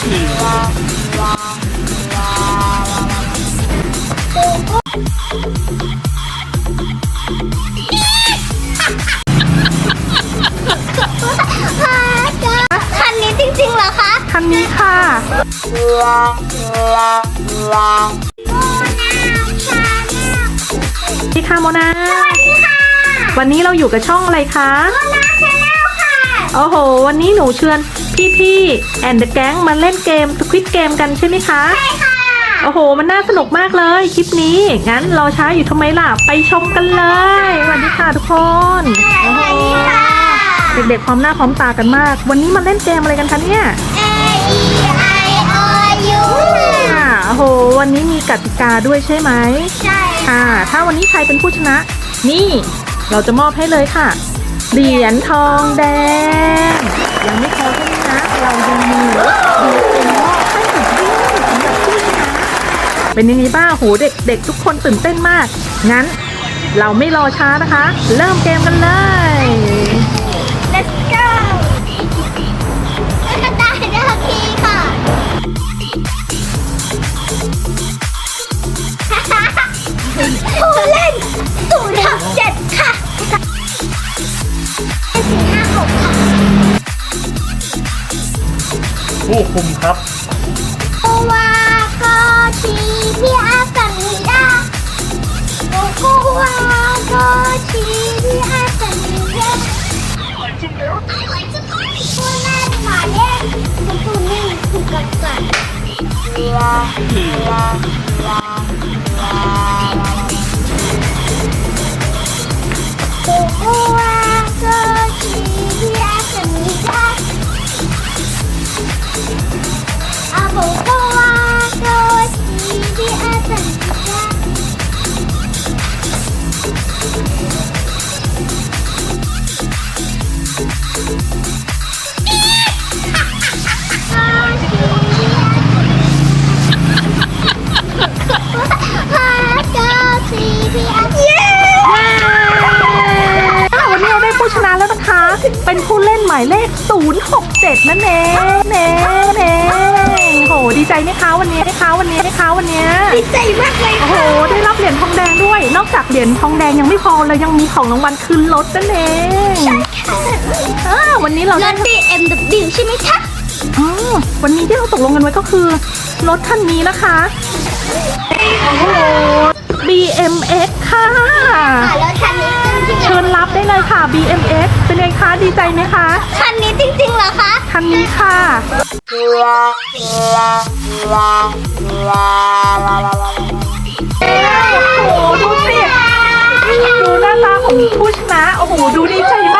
คันนี้จริงๆเหรอคะคันนี้ค่ะ โมนาชาแนลนี่ค่ะโมนา สวัสดีค่ะวันนี้เราอยู่กับช่องอะไรคะ โมนาชาแนลค่ะ โอ้โห วันนี้หนูเชิญ พี่ๆแอนเดอะแก๊งมาเล่นเกมสควิตเกมกันใช่ไหมคะ ใช่ค่ะ โอ้โห มันน่าสนุกมากเลยคลิปนี้ งั้นเราช้าอยู่ทำไมล่ะ ไปชมกันเลยสวัสดีค่ะทุกคนสวัสดีค่ะ เด็กๆพร้อมหน้าพร้อมตากันมาก วันนี้มาเล่นเกมอะไรกันคะเนี่ย A E I O U ค่ะโอ้โห วันนี้มีกติกาด้วยใช่ไหม ใช่ ค่ะ ถ้าวันนี้ใครเป็นผู้ชนะ นี่ เราจะมอบให้เลยค่ะ เหรียญทองแดง ยังไม่พอแค่นี้นะ เรายังมีดีเอ็มมอบให้อีกด้วยสำหรับผู้ชนะเป็นยังไงบ้างโหเด็กเด็กทุกคนตื่นเต้นมาก งั้น เราไม่รอช้านะคะ เริ่มเกมกันเลย Let's go กระต่ายนาทีค่ะผู้เล่นศูนย์ทับเจ็ด ผู้คุมครับโอวาโกชีพี่อาสันนิดาโอโกวาโกชีพี่อาสันนิดาผู้เล่หมาเลขคุณครูนี่ถูกกันก่อนโผู้ชนะแล้วนะคะ เป็นผู้เล่นหมายเลข 067 นั่นเองเน่เน่โห ใจไหมคะวันนี้ไหมคะวันนี้ไหมคะวันนี้ดีใจมากเลยโอ้โหค่ะได้รับเหรียญทองแดงด้วย นอกจากเหรียญทองแดงยังไม่พอเลยยังมีของรางวัลคืนรถนั่นเองอ่าวันนี้เรารได้ถ BMW ใช่ไหมคะอ๋อวันนี้ที่เราตกลงกันไว้ก็คือ รถคันนี้นะคะ โอ้โห BMX ค่ะค่ะรถคันนี้จริงๆเชิญรับได้เลยค่ะ BMX เป็นไงคะ ดีใจไหมคะ คันนี้จ ริงๆเหรอคะคันนี้ค่ะ โอ้โห ดูสิ ดูหน้าตาของผู้ชนะ โอ้โห ดูดีใจมาก